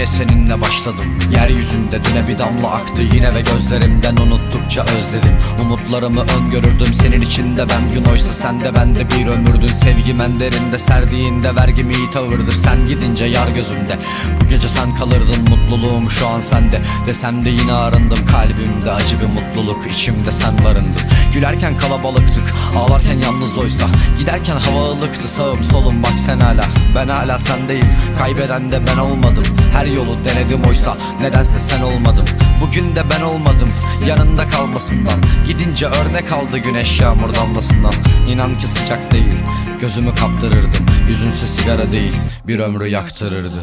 Yine seninle başladım. Yeryüzünde düne bir damla aktı. Yine ve gözlerimden unuttukça özledim. Umutlarımı öngörürdüm. Senin içinde ben gün oysa sen de ben de bir ömürdün. Sevgim en derinde serdiğinde vergim iyi tavırdır. Sen gidince yar gözümde. Bu gece sen kalırdın mutluluğum şu an sende. Desem de yine arındım kalbimde mutluluk içimde sen barındın. Gülerken kalabalıktık ağlarken yalnız oysa. Giderken hava ılıktı sağım solum bak sen hala. Ben hala sendeyim kaybeden de ben olmadım. Her yolu denedim oysa nedense sen olmadın. Bugün de ben olmadım yanında kalmasından. Gidince örnek aldı güneş yağmur damlasından. İnan ki sıcak değil gözümü kaptırırdım. Yüzünse sigara değil bir ömrü yaktırırdı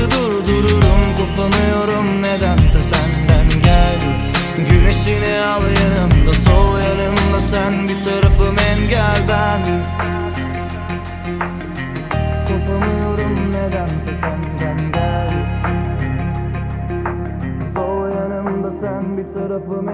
nedense senden gel. Güneşini al yanımda sol yanımda sen bir tarafım engel ben. Kopamıyorum nedense senden gel. Sol yanımda sen bir tarafım